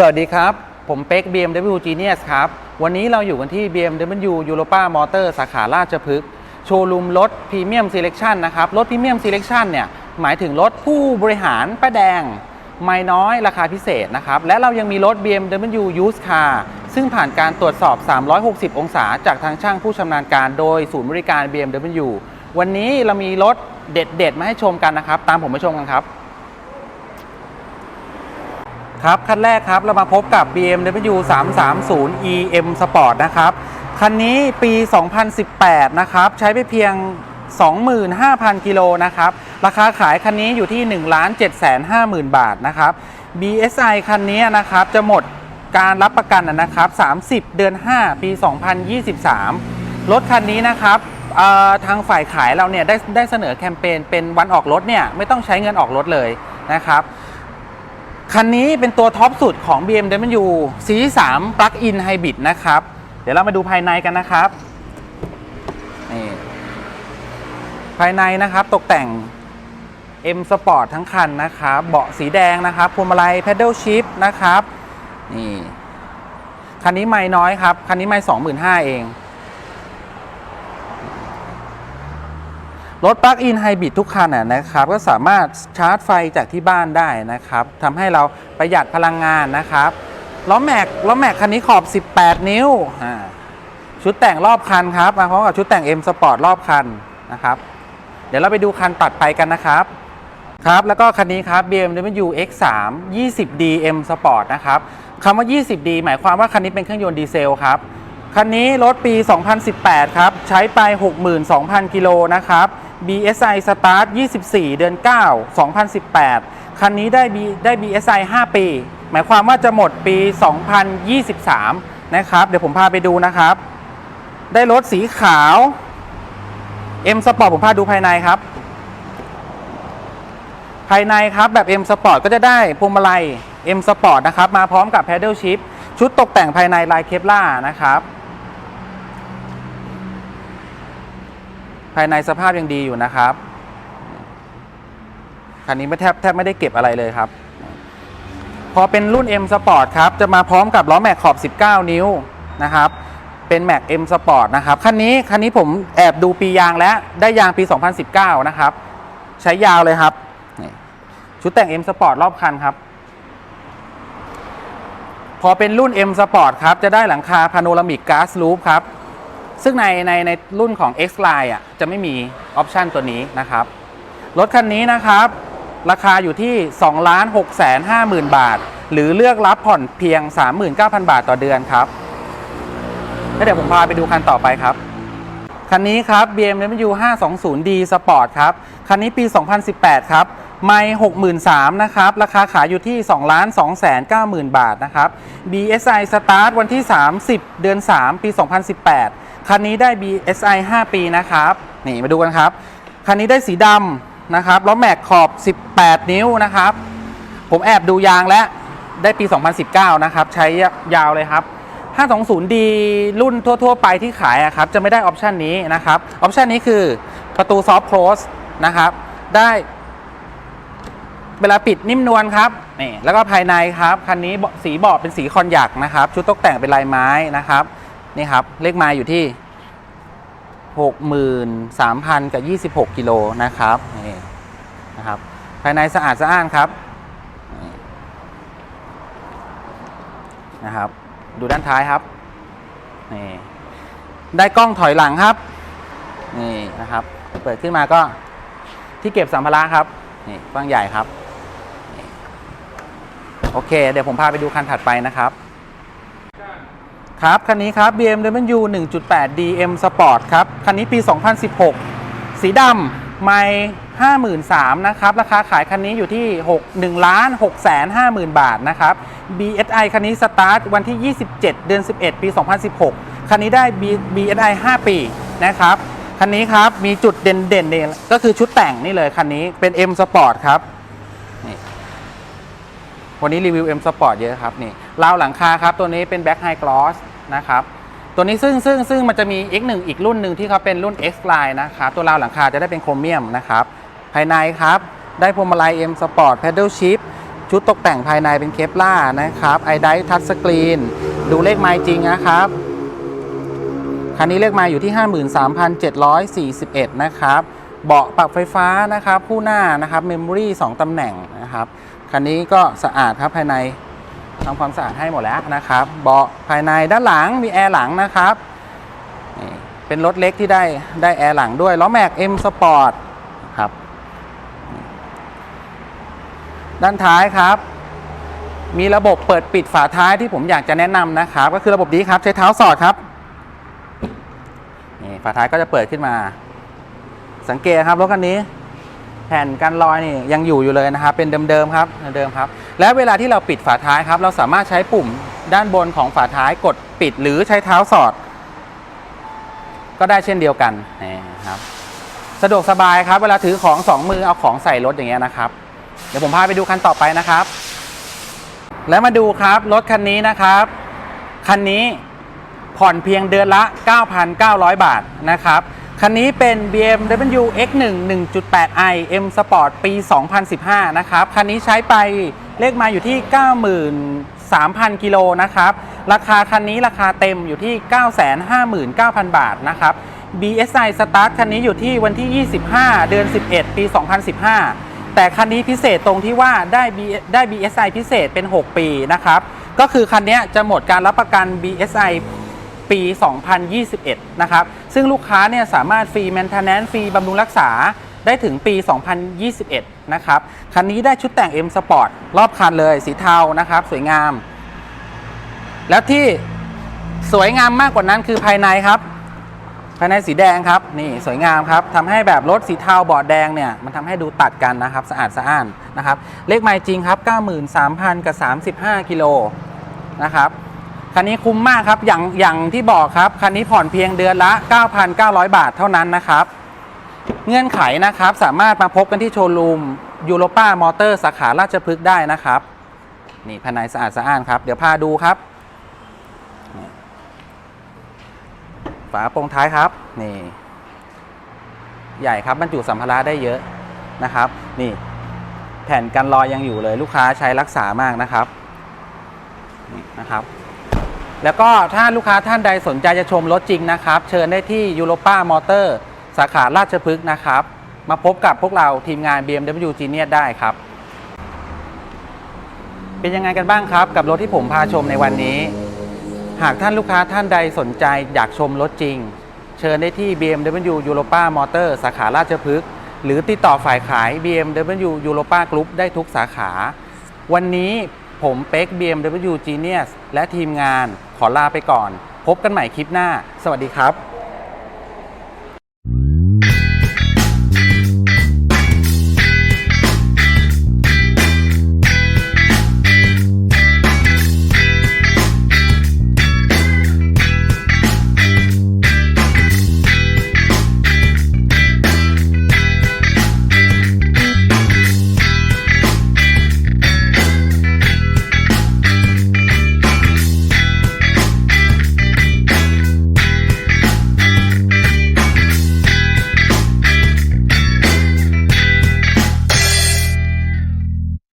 สวัสดีครับ ผมเป็ก BMW Genius ครับ วันนี้เราอยู่กันที่ BMW Europa Motor สาขาราชพฤกษ์โชว์รูมรถ Premium Selection นะครับ รถ Premium Selection เนี่ย หมายถึงรถผู้บริหารป้าแดง ไม่น้อยราคาพิเศษนะครับ และเรายังมีรถ BMW Used Car ซึ่งผ่านการตรวจสอบ 360 องศา จากทางช่างผู้ชำนาญการโดยศูนย์บริการ BMW วันนี้เรามีรถเด็ดๆ มาให้ชมกันนะครับ ตามผมไปชมกันครับ ครับ คันแรกครับ เรามาพบกับ BMW 330 EM Sport นะครับ คันนี้ปี 2018 นะครับ ใช้ไปเพียง 25,000 กิโลนะครับ ราคาขายคันนี้อยู่ที่ 1 7 5 0 0 0 0 บาทนะครับ BSI คันนี้นะครับ จะหมดการรับประกันนะครับ 30 เดือน 5 ปี 2023 รถคันนี้นะครับทางฝ่ายขายเราเนี่ยได้ได้เสนอแคมเปญเป็นวันออกรถเนี่ยไม่ต้องใช้เงินออกรถเลยนะครับ คันนี้เป็นตัวท็อปสุดของ BMW C3 Plug-in Hybrid นะครับ เดี๋ยวเรามาดูภายในกันนะครับนี่ภายในนะครับตกแต่ง M Sport ทั้งคันนะครับเบาะสีแดงนะครับพวงมาลัย Pedal Shift นะครับนี่คันนี้ไม่น้อยครับ คันนี้ไม่25,000 เอง รถปลั๊กอินไฮบริดทุกคันนะครับก็สามารถชาร์จไฟจากที่บ้านได้นะครับทำให้เราประหยัดพลังงานนะครับล้อแม็กล้อแม็กคันนี้ขอบ 18 นิ้วชุดแต่งรอบคันครับมาพร้อมกับชุดแต่ง M Sport รอบคันนะครับ เดี๋ยวเราไปดูคันตัดไปกันนะครับครับ แล้วก็คันนี้ครับ BMW X3 20D M Sport นะครับคำว่า 20D หมายความว่าคันนี้เป็นเครื่องยนต์ดีเซลครับ คันนี้รถปี 2018 ครับ ใช้ไป 62,000 กิโลนะครับ BSI Start 24 เดือน 9 2018 คันนี้ได้ B ได้ BSI 5 ปี หมายความว่าจะหมดปี 2023 นะครับ เดี๋ยวผมพาไปดูนะครับ ได้รถสีขาว M Sport ผมพาดูภายในครับ ภายในครับแบบ M Sport ก็จะได้พวงมาลัย M Sport นะครับ มาพร้อมกับ Pedal Shift ชุดตกแต่งภายในลายเคปล่านะครับายในสภาพยังดีอยู่นะครับ คันนี้ไม่แทบแทบไม่ได้เก็บอะไรเลยครับ พอเป็นรุ่น M Sport ครับ จะมาพร้อมกับล้อแม็กขอบ 19 นิ้วนะครับ เป็นแม็ก M Sport นะครับ คันนี้คันนี้ผมแอบดูปียางแล้วได้ยางปี 2019 นะครับ ใช้ยาวเลยครับ ชุดแต่ง M Sport รอบคันครับพอเป็นรุ่น M Sport ครับ จะได้หลังคาพาโนรามิกก๊าซลูปครับ ซึ่งในในในรุ่นของ X Line อะจะไม่มีออปชันตัวนี้นะครับ รถคันนี้นะครับ ราคาอยู่ที่ 2 6 5 0 0 0 0 บาท หรือเลือกรับผ่อนเพียง 39,000 บาทต่อเดือนครับแล้วเดี๋ยวผมพาไปดูคันต่อไปครับ คันนี้ครับ BMW 520D Sport ครับ คันนี้ปี 2018 ครับไม่63,000นะครับ ราคาขายอยู่ที่2 2 9 0 0 0 0บาทนะครับ BSI Start วันที่ 30 เดือน 3 ปี 2018 คันนี้ได้ BSI 5 ปีนะครับ นี่มาดูกันครับ คันนี้ได้สีดำนะครับล้อแม็กขอบ 18 นิ้วนะครับ ผมแอบดูยางแล้วได้ปี 2019 นะครับ ใช้ยาวเลยครับ 520D รุ่นทั่ว ๆ ไปที่ขายอะครับ จะไม่ได้ออปชันนี้นะครับ ออปชันนี้คือประตูซอฟ t ์ l ค s e นะครับ ได้เวลาปิดนิ่มนวลครับนี่แล้วก็ภายในครับ คันนี้สีเบาะเป็นสีคอนยักนะครับ ชุดตกแต่งเป็นลายไม้นะครับ นี่ครับ เลขไมาอยู่ที่ 63,000 กับ 26 กิโลนะครับนี่นะครับ ภายในสะอาดสะอ้านครับนะครับ ดูด้านท้ายครับนี่ได้กล้องถอยหลังครับนี่นะครับ เปิดขึ้นมาก็ที่เก็บสัมภาระครับนี่กว้างใหญ่ครับ โอเค เดี๋ยวผมพาไปดูคันถัดไปนะครับ ครับ คันนี้ครับ BMW 1.8 DM Sport ครับ คันนี้ปี 2016 สีดำไม่53,000นะครับ ราคาขายคันนี้อยู่ที่ 6 1ล้าน6แสน50,000 บาทนะครับ BSI คันนี้สตาร์ทวันที่ 27 เดือน 11 ปี 2016 คันนี้ได้ B- BSI 5 ปีนะครับ คันนี้ครับมีจุดเด่นๆเนี่ยก็คือชุดแต่งนี่เลยคันนี้เป็น M Sport ครับ นี่ วันนี้รีวิว M Sport เยอะครับนี่ ราวหลังคาครับตัวนี้เป็น Black High Gloss นะครับตัวนี้ซึ่งซึ่งซึ่งมันจะมี X1 อีกรุ่นหนึ่งที่เขาเป็นรุ่น X Line นะครับตัวราวหลังคาจะได้เป็นโครเมียมนะครับภายในครับได้พวงมาลัย M Sport Pedal Shift ชุดตกแต่งภายในเป็นเคปล่านะครับไอไดทัชสกรีนดูเลขไมล์จริงนะครับ คันนี้เลขไมาอยู่ที่ 53,741 นะครับเบาะปรับไฟฟ้านะครับ ผู้หน้านะครับเมมโมรี่2ตำแหน่งนะครับ คันนี้ก็สะอาดครับภายใน ทำความสะอาดให้หมดแล้วนะครับ เบาะภายในด้านหลังมีแอร์หลังนะครับ เป็นรถเล็กที่ได้ได้แอร์หลังด้วย ล้อแม็ก M Sport ครับ ด้านท้ายครับ มีระบบเปิดปิดฝาท้ายที่ผมอยากจะแนะนำนะครับ ก็คือระบบนี้ครับ ใช้เท้าสอดครับ นี่ฝาท้ายก็จะเปิดขึ้นมา สังเกตครับรถคันนี้ แผ่นกันรอยนี่ยังอยู่อยู่เลยนะครับ เป็นเดิมๆครับเดิมครับ และเวลาที่เราปิดฝาท้ายครับ เราสามารถใช้ปุ่มด้านบนของฝาท้ายกดปิดหรือใช้เท้าสอด ก็ได้เช่นเดียวกันนี่ครับ สะดวกสบายครับ เวลาถือของสองมือเอาของใส่รถอย่างเงี้ยนะครับ เดี๋ยวผมพาไปดูคันต่อไปนะครับ แล้วมาดูครับรถคันนี้นะครับ คันนี้ผ่อนเพียงเดือนละ 9,900 บาทนะครับ คันนี้เป็น BMW X1 1.8i M Sport ปี 2015 นะครับ คันนี้ใช้ไปเลขมาอยู่ที่ 93,000 กิโลนะครับ ราคาคันนี้ราคาเต็มอยู่ที่ 959,000 บาทนะครับ BSI Start คันนี้อยู่ที่วันที่ 25 เดือน 11 ปี 2015 แต่คันนี้พิเศษตรงที่ว่าได้ B ได้ BSI พิเศษเป็น 6 ปีนะครับ ก็คือคันนี้จะหมดการรับประกัน BSI ปี 2021 นะครับ ซึ่งลูกค้าเนี่ยสามารถฟรีแมนเทนแนนฟรีบำรุงรักษาได้ถึงปี 2021 นะครับ คันนี้ได้ชุดแต่ง M Sport รอบคันเลยสีเทานะครับ สวยงาม แล้วที่สวยงามมากกว่านั้นคือภายในครับ ภายในสีแดงครับ นี่สวยงามครับทำให้แบบรถสีเทาเบาะแดงเนี่ย มันทำให้ดูตัดกันนะครับ สะอาดสะอ้านนะครับ เลขไมล์จริงครับ 93,000 กับ 35 กิโลนะครับ คันนี้คุ้มมากครับอย่างอย่างที่บอกครับคันนี้ผ่อนเพียงเดือนละ 9,900 บาทเท่านั้นนะครับ เงื่อนไขนะครับสามารถมาพบกันที่โชว์รูมยูโรป้ามอเตอร์สาขาราชพฤกษ์ได้นะครับ นี่ภายในสะอาดสะอ้านครับ เดี๋ยวพาดูครับ ฝาโปรงท้ายครับ นี่ ใหญ่ครับบรรจุสัมภาระได้เยอะนะครับ นี่ แผ่นกันรอยยังอยู่เลยลูกค้าใช้รักษามากนะครับนี่นะครับ แล้วก็ถ้าลูกค้าท่านใดสนใจจะชมรถจริงนะครับ เชิญได้ที่ยูโรป้ามอเตอร์สาขาราชพฤกษ์นะครับ มาพบกับพวกเราทีมงาน BMW Genius ได้ครับ เป็นยังไงกันบ้างครับ กับรถที่ผมพาชมในวันนี้ หากท่านลูกค้าท่านใดสนใจอยากชมรถจริง เชิญได้ที่ BMW Europa Motor สาขาราชพฤกษ์หรือติดต่อฝ่ายขาย BMW Europa Group ได้ทุกสาขา วันนี้ ผมเป็ก BMW Genius และทีมงานขอลาไปก่อน พบกันใหม่คลิปหน้า สวัสดีครับ